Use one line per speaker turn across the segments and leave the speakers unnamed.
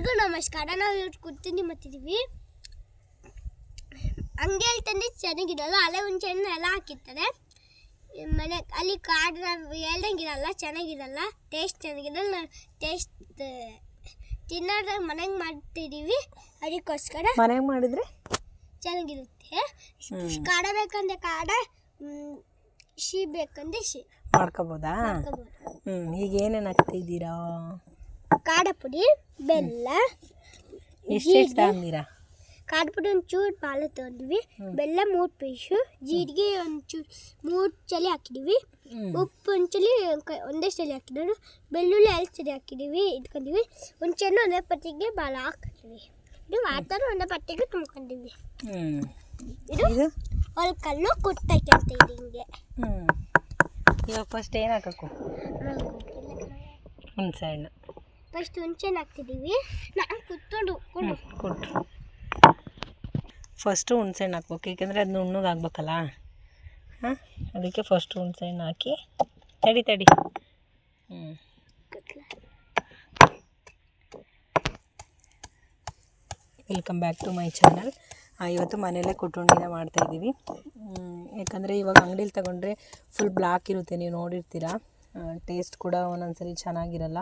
ಎಲ್ರಿಗೂ ನಮಸ್ಕಾರ. ನಾವು ಇವತ್ತು ಕೂತೀನಿ ಮತ್ತಿದ್ದೀವಿ. ಹಂಗೆ ಹೇಳ್ತಂದ್ರೆ ಚೆನ್ನಾಗಿರಲ್ಲ ಅಲೆ ಹುಂಚೆಹಣ್ಣು ಎಲ್ಲ ಹಾಕಿರ್ತಾರೆ. ಮನೆ ಅಲ್ಲಿ ಕಾಡು ಹೇಳ್ದಂಗಿರಲ್ಲ ಚೆನ್ನಾಗಿರಲ್ಲ ಟೇಸ್ಟ್ ಚೆನ್ನಾಗಿರಲ್ಲ ಟೇಸ್ಟ್ ತಿನ್ನೋದ್ರ ಮನೆಗೆ ಮಾಡ್ತಿದ್ದೀವಿ. ಅದಕ್ಕೋಸ್ಕರ
ಮನೆಗೆ ಮಾಡಿದ್ರೆ?
ಚೆನ್ನಾಗಿರುತ್ತೆ. ಕಾಡ ಬೇಕಂದ್ರೆ ಕಾಡ ಶಿ ಬೇಕಂದ್ರೆ ಶಿ.
ಮಾಡ್ಕೋಬೋದಾ?
ಹ್ಮ್
ಹ್ಞೂ ಈಗ ಏನೇನು ಹಾಕ್ತಿದ್ದೀರಾ?
ಕಾಡ ಪುಡಿ ಬೆಲ್ಲ
ಕಾಡಪುಡಿ ಅಂದಿರಾ
ಖಾರ ಪುಡಿ ಒಂಚೂರು ಪಾಲ ತೊಗೊಂಡ್ವಿ ಬೆಲ್ಲ ಮೂರು ಪೀಸು ಜೀರಿಗೆ ಒಂಚೂರು ಮೂರು ಚಲಿ ಹಾಕಿದ್ದೀವಿ ಉಪ್ಪು ಒಂಚಲಿ ಒಂದೇ ಚಳಿ ಹಾಕಿದ್ರು ಬೆಳ್ಳುಳ್ಳಿ ಎರಡು ಚಳಿ ಹಾಕಿದ್ದೀವಿ ಇಟ್ಕೊಂಡಿವಿ ಒಂಚೂರು ಒಂದೇ ಪಟ್ಟಿಗೆ ಭಾಳ ಹಾಕಿದ್ವಿ ಇದು ವಾತಾವರಣ ಒಂದೇ ಪಟ್ಟಿಗೆ ತುಂಬ್ಕೊಂಡಿವಿ ಇದು ಹೊಲ್ಕಲ್ಲು ಕಲ್ಲು ಕುಟ್ಟಕ್ಕೆ ಅಂತ ಇದೆ ಹಿಂಗೆ.
ಇವಾಗ ಫಸ್ಟ್ ಏನು ಹಾಕಬೇಕು ಹುಣಸೆ ಹಣ್ಣು
ಫಸ್ಟ್ ಹುಂಚೆಣ್ಣು ಹಾಕ್ತಿದ್ದೀವಿ ನಾನು ಕುತ್ಕೊಂಡು
ಹ್ಞೂ ಕೊಟ್ಟು ಫಸ್ಟು ಹುಣ್ಸೆಹಣ್ಣು ಹಾಕ್ಬೇಕು ಏಕೆಂದರೆ ಅದು ನುಣ್ಣಗೆ ಆಗ್ಬೇಕಲ್ಲ? ಹಾಂ? ಅದಕ್ಕೆ ಫಸ್ಟ್ ಹುಣ್ಸೆಹಣ್ಣು ಹಾಕಿ ತಡಿ ತಡಿ. ಹ್ಞೂ welcome back to my channel ಇವತ್ತು ಮನೆಯಲ್ಲೇ ಕುಟುಂಬಿನ ಮಾಡ್ತಾಯಿದ್ದೀವಿ ಯಾಕಂದರೆ ಇವಾಗ ಅಂಗಡೀಲಿ ತಗೊಂಡ್ರೆ ಫುಲ್ ಬ್ಲ್ಯಾಕ್ ಇರುತ್ತೆ ನೀವು ನೋಡಿರ್ತೀರ. ಟೇಸ್ಟ್ ಕೂಡ ಒಂದೊಂದ್ಸರಿ ಚೆನ್ನಾಗಿರಲ್ಲ.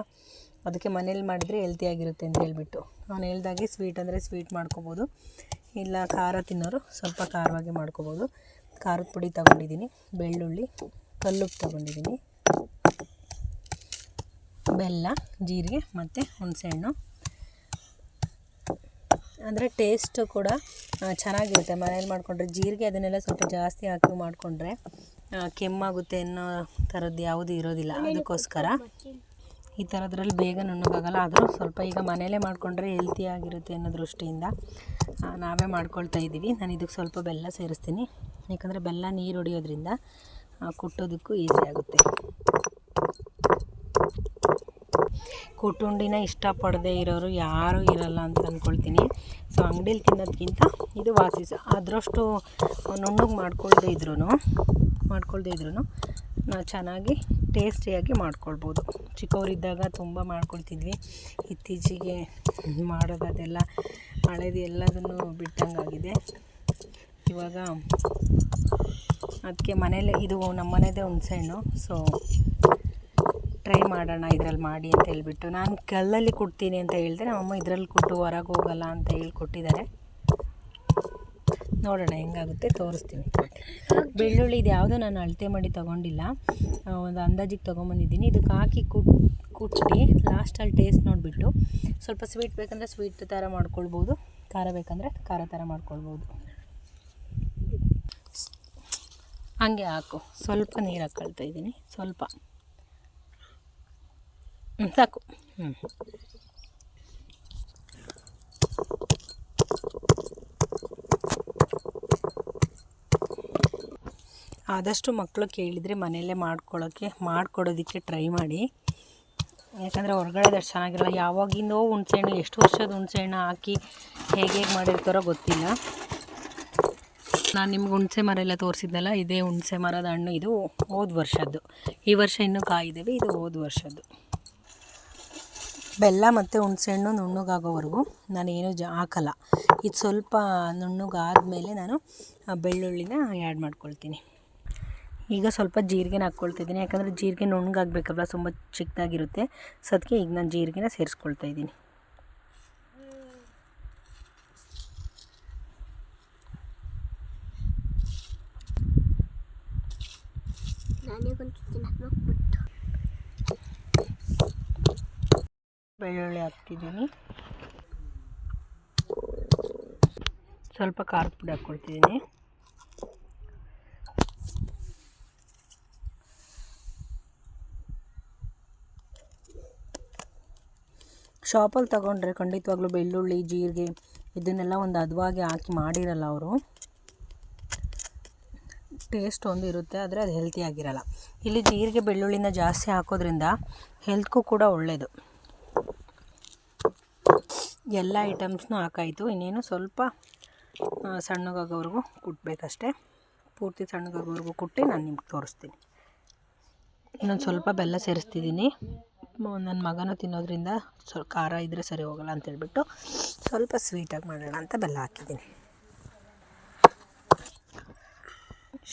ಅದಕ್ಕೆ ಮನೇಲಿ ಮಾಡಿದರೆ ಹೆಲ್ತಿಯಾಗಿರುತ್ತೆ ಅಂತ ಹೇಳ್ಬಿಟ್ಟು. ನಾನು ಹೇಳ್ದಾಗೆ ಸ್ವೀಟ್ ಅಂದರೆ ಸ್ವೀಟ್ ಮಾಡ್ಕೋಬೋದು. ಇಲ್ಲ ಖಾರ ತಿನ್ನೋರು ಸ್ವಲ್ಪ ಖಾರವಾಗಿ ಮಾಡ್ಕೋಬೋದು. ಖಾರದ ಪುಡಿ ತಗೊಂಡಿದ್ದೀನಿ, ಬೆಳ್ಳುಳ್ಳಿ ಕಲ್ಲುಪ್ಪು ತಗೊಂಡಿದ್ದೀನಿ. ಬೆಲ್ಲ, ಜೀರಿಗೆ ಮತ್ತು ಹುಣಸೆಹಣ್ಣು. ಅಂದರೆ ಟೇಸ್ಟು ಕೂಡ ಚೆನ್ನಾಗಿರುತ್ತೆ. ಮನೇಲಿ ಮಾಡಿಕೊಂಡ್ರೆ ಜೀರಿಗೆ ಅದನ್ನೆಲ್ಲ ಸ್ವಲ್ಪ ಜಾಸ್ತಿ ಹಾಕಿ ಮಾಡಿಕೊಂಡ್ರೆ ಕೆಮ್ಮಾಗುತ್ತೆ ಅನ್ನೋ ಥರದ್ದು ಯಾವುದೂ ಇರೋದಿಲ್ಲ. ಅದಕ್ಕೋಸ್ಕರ. ಈ ಥರದ್ರಲ್ಲಿ ಬೇಗ ನುಣ್ಣಗಾಗಲ್ಲ. ಆದರೂ ಸ್ವಲ್ಪ ಈಗ ಮನೇಲೇ ಮಾಡಿಕೊಂಡ್ರೆ ಹೆಲ್ತಿಯಾಗಿರುತ್ತೆ ಅನ್ನೋ ದೃಷ್ಟಿಯಿಂದ ನಾವೇ ಮಾಡ್ಕೊಳ್ತಾ ಇದ್ದೀವಿ. ನಾನು ಇದಕ್ಕೆ ಸ್ವಲ್ಪ ಬೆಲ್ಲ ಸೇರಿಸ್ತೀನಿ. ಯಾಕಂದರೆ ಬೆಲ್ಲ ನೀರು ಹೊಡಿಯೋದ್ರಿಂದ ಕುಟ್ಟೋದಕ್ಕೂ ಈಸಿ ಆಗುತ್ತೆ. ಕುಟುಂಡಿನ ಇಷ್ಟಪಡದೇ ಇರೋರು ಯಾರೂ ಇರಲ್ಲ ಅಂತ ಅಂದ್ಕೊಳ್ತೀನಿ ಸೊ ಅಂಗಡೀಲಿ ತಿನ್ನೋದಕ್ಕಿಂತ ಇದು ವಾಸಿ ಅದರಷ್ಟು ನುಣ್ಣಗೆ ಮಾಡ್ಕೊಳ್ದೇ ಇದ್ರೂ ಮಾಡ್ಕೊಳ್ದೇ ಇದ್ರೂ ನಾವು ಚೆನ್ನಾಗಿ ಟೇಸ್ಟಿಯಾಗಿ ಮಾಡ್ಕೊಳ್ಬೋದು. ಚಿಕ್ಕವರಿದ್ದಾಗ ತುಂಬ ಮಾಡ್ಕೊಳ್ತಿದ್ವಿ. ಇತ್ತೀಚೆಗೆ ಮಾಡೋದದೆಲ್ಲ ಹಳೇದು ಎಲ್ಲದನ್ನು ಬಿಟ್ಟಂಗಾಗಿದೆ. ಇವಾಗ ಅದಕ್ಕೆ ಮನೇಲೆ ಇದು ನಮ್ಮ ಮನೆಯದೇ ಹುಣಸೆಹಣ್ಣು. ಸೊ ಟ್ರೈ ಮಾಡೋಣ ಇದ್ರಲ್ಲಿ ಮಾಡಿ ಅಂತ ಹೇಳಿಬಿಟ್ಟು. ನಾನು ಕಲ್ಲಲ್ಲಿ ಕೊಡ್ತೀನಿ ಅಂತ ಹೇಳಿದೆ. ನಮ್ಮಮ್ಮ ಇದರಲ್ಲಿ ಕೊಟ್ಟು ಹೊರಗೆ ಹೋಗಲ್ಲ ಅಂತ ಹೇಳಿ ಕೊಟ್ಟಿದ್ದಾರೆ ನೋಡೋಣ, ಹೆಂಗಾಗುತ್ತೆ ತೋರಿಸ್ತೀನಿ. ಬೆಳ್ಳುಳ್ಳಿ ಇದು ಯಾವುದೋ ನಾನು ಅಳತೆ ಮಾಡಿ ತೊಗೊಂಡಿಲ್ಲ. ಒಂದು ಅಂದಾಜಿಗೆ ತೊಗೊಂಬಂದಿದ್ದೀನಿ. ಇದಕ್ಕೆ ಹಾಕಿ ಕುಟ್, ಕುಟ್ಟಿ ಲಾಸ್ಟಲ್ಲಿ ಟೇಸ್ಟ್ ನೋಡಿಬಿಟ್ಟು ಸ್ವಲ್ಪ ಸ್ವೀಟ್ ಬೇಕಂದರೆ ಸ್ವೀಟ್ ಥರ ಮಾಡ್ಕೊಳ್ಬೋದು, ಖಾರ ಬೇಕಂದರೆ ಖಾರ ಥರ ಮಾಡ್ಕೊಳ್ಬೋದು. ಹಾಗೆ ಹಾಕು. ಸ್ವಲ್ಪ ನೀರು ಹಾಕ್ಕೊಳ್ತಾ ಇದ್ದೀನಿ. ಸ್ವಲ್ಪ. ಸಾಕು. ಹ್ಞೂ ಆದಷ್ಟು ಮಕ್ಕಳು ಕೇಳಿದರೆ ಮನೆಯಲ್ಲೇ ಮಾಡ್ಕೊಳ್ಳೋಕ್ಕೆ ಮಾಡಿಕೊಡೋದಕ್ಕೆ ಟ್ರೈ ಮಾಡಿ. ಯಾಕಂದರೆ ಹೊರಗಡೆ ಅದು ಚೆನ್ನಾಗಿರಲ್ಲ ಯಾವಾಗಿಂದೋ ಹುಣಸೆಹಣ್ಣು, ಎಷ್ಟು ವರ್ಷದ ಹುಣ್ಸೆಹಣ್ಣು ಹಾಕಿ ಹೇಗೆ ಹೇಗೆ ಮಾಡಿರ್ತಾರೋ ಗೊತ್ತಿಲ್ಲ. ನಾನು ನಿಮ್ಗೆ ಹುಣಸೆ ಮರ ಎಲ್ಲ ತೋರಿಸಿದ್ನಲ್ಲ, ಇದೇ ಹುಣಸೆ ಮರದ ಹಣ್ಣು. ಇದು ಹೋದ ವರ್ಷದ್ದು. ಈ ವರ್ಷ ಇನ್ನೂ ಕಾಯಿದ್ದೇವೆ ಇದು ಹೋದ ವರ್ಷದ್ದು. ಬೆಲ್ಲ ಮತ್ತು ಹುಣಸೆಹಣ್ಣು ನುಣ್ಣಗಾಗೋವರೆಗೂ ನಾನು ಏನೂ ಜ ಹಾಕಲ್ಲ. ಇದು ಸ್ವಲ್ಪ ನುಣ್ಣಗಾದ್ಮೇಲೆ ನಾನು ಆ ಬೆಳ್ಳುಳ್ಳಿನ ಆ್ಯಡ್ ಮಾಡ್ಕೊಳ್ತೀನಿ. ಈಗ ಸ್ವಲ್ಪ ಜೀರಿಗೆನ ಹಾಕ್ಕೊಳ್ತಿದ್ದೀನಿ. ಯಾಕಂದರೆ ಜೀರಿಗೆ ನುಣ್ಣಗಾಗಬೇಕಲ್ಲ ತುಂಬ ಚಿಕ್ಕದಾಗಿರುತ್ತೆ. ಸೊ ಅದಕ್ಕೆ ಈಗ ನಾನು ಜೀರಿಗೆನ ಸೇರಿಸ್ಕೊಳ್ತಾ ಇದ್ದೀನಿ. ಬೆಳ್ಳುಳ್ಳಿ ಹಾಕ್ತಿದ್ದೀನಿ. ಸ್ವಲ್ಪ ಖಾರದ ಪುಡಿ ಹಾಕ್ಕೊಳ್ತಿದ್ದೀನಿ. ಶಾಪಲ್ಲಿ ತಗೊಂಡ್ರೆ ಖಂಡಿತವಾಗ್ಲೂ ಬೆಳ್ಳುಳ್ಳಿ, ಜೀರಿಗೆ ಇದನ್ನೆಲ್ಲ ಒಂದು ಹದವಾಗಿ ಹಾಕಿ ಮಾಡಿರಲ್ಲ ಅವರು. ಟೇಸ್ಟ್ ಒಂದು ಇರುತ್ತೆ, ಆದರೆ ಅದು ಹೆಲ್ತಿಯಾಗಿರಲ್ಲ ಇಲ್ಲಿ ಜೀರಿಗೆ, ಬೆಳ್ಳುಳ್ಳಿನ ಜಾಸ್ತಿ ಹಾಕೋದ್ರಿಂದ ಹೆಲ್ತ್ಗೂ ಕೂಡ ಒಳ್ಳೆಯದು ಎಲ್ಲ ಐಟಮ್ಸ್ನೂ ಹಾಕಾಯಿತು. ಇನ್ನೇನು ಸ್ವಲ್ಪ ಸಣ್ಣಗಾಗೋವರೆಗೂ ಕುಟ್ಟಬೇಕಷ್ಟೆ ಪೂರ್ತಿ ಸಣ್ಣಗಾಗೋವರೆಗೂ ಕುಟ್ಟಿ ನಾನು ನಿಮ್ಗೆ ತೋರಿಸ್ತೀನಿ. ಇನ್ನೊಂದು ಸ್ವಲ್ಪ ಬೆಲ್ಲ ಸೇರಿಸ್ತಿದ್ದೀನಿ. ನನ್ನ ಮಗನೂ ತಿನ್ನೋದ್ರಿಂದ ಸ್ವಲ್ಪ ಖಾರ ಇದ್ದರೆ ಸರಿ ಹೋಗಲ್ಲ ಅಂತ ಹೇಳಿಬಿಟ್ಟು ಸ್ವಲ್ಪ ಸ್ವೀಟಾಗಿ ಮಾಡೋಣ ಅಂತ ಬೆಲ್ಲ ಹಾಕಿದ್ದೀನಿ.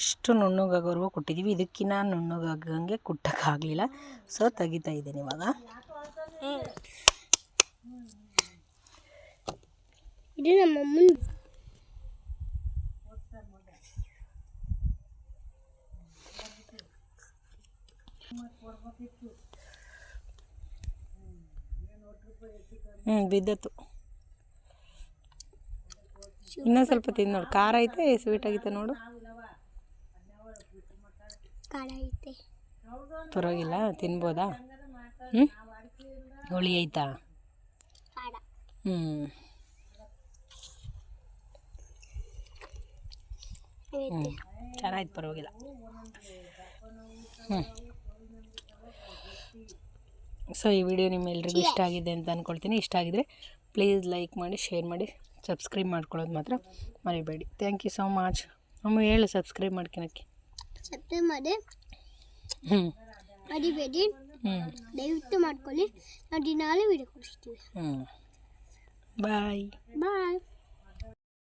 ಇಷ್ಟು ನುಣ್ಣಗಾಗೋವರೆಗೂ ಕೊಟ್ಟಿದ್ದೀವಿ ಇದಕ್ಕಿಂತ ನುಣ್ಣಗಾಗಂಗೆ ಕುಟ್ಟಕ್ಕಾಗಲಿಲ್ಲ ಸೊ ತೆಗಿತಾ ಇದ್ದೀನಿ ಇವಾಗ.
ಇದು ನಮ್ಮ ಅಮ್ಮನ
ಹ್ಞೂ ಬಿದ್ದತ್ತು ಇನ್ನೊಂದು ಸ್ವಲ್ಪ ತಿಂದು ನೋಡು. ಖಾರ ಐತೆ ಸ್ವೀಟ್ ಆಗೈತೆ ನೋಡು. ಪರವಾಗಿಲ್ಲ ತಿನ್ಬೋದಾ? ಹ್ಞೂ ಹುಳಿ ಐತಾ? ಹ್ಞೂ ಹ್ಞೂ ಚೆನ್ನಾಗಿತ್ತು ಪರವಾಗಿಲ್ಲ. ಹ್ಞೂ ಸೊ ಈ ವಿಡಿಯೋ ನಿಮ್ಮೆಲ್ರಿಗೂ ಇಷ್ಟ ಆಗಿದೆ ಅಂತ ಅಂದ್ಕೊಳ್ತೀನಿ ಇಷ್ಟ ಆಗಿದ್ರೆ ಪ್ಲೀಸ್ ಲೈಕ್ ಮಾಡಿ ಶೇರ್ ಮಾಡಿ ಸಬ್ಸ್ಕ್ರೈಬ್ ಮಾಡ್ಕೊಳ್ಳೋದು ಮಾತ್ರ ಮರಿಬೇಡಿ. ಥ್ಯಾಂಕ್ ಯು ಸೋ ಮಚ್ ಅಮ್ಮ ಹೇಳು ಸಬ್ಸ್ಕ್ರೈಬ್ ಮಾಡ್ಕೊಳಕ್ಕೆ.
ಸಬ್ಸ್ಕ್ರೈಬ್ ಮಾಡಿ.
ಹ್ಞೂ
ಮರಿಬೇಡಿ.
ಹ್ಞೂ
ದಯವಿಟ್ಟು ಮಾಡ್ಕೊಳ್ಳಿ. ನಾವು ದಿನಾಲೂ ವಿಡಿಯೋ ಕೊಡಿಸ್ತೀವಿ
ಹ್ಞೂ ಬಾಯ್
ಬಾಯ್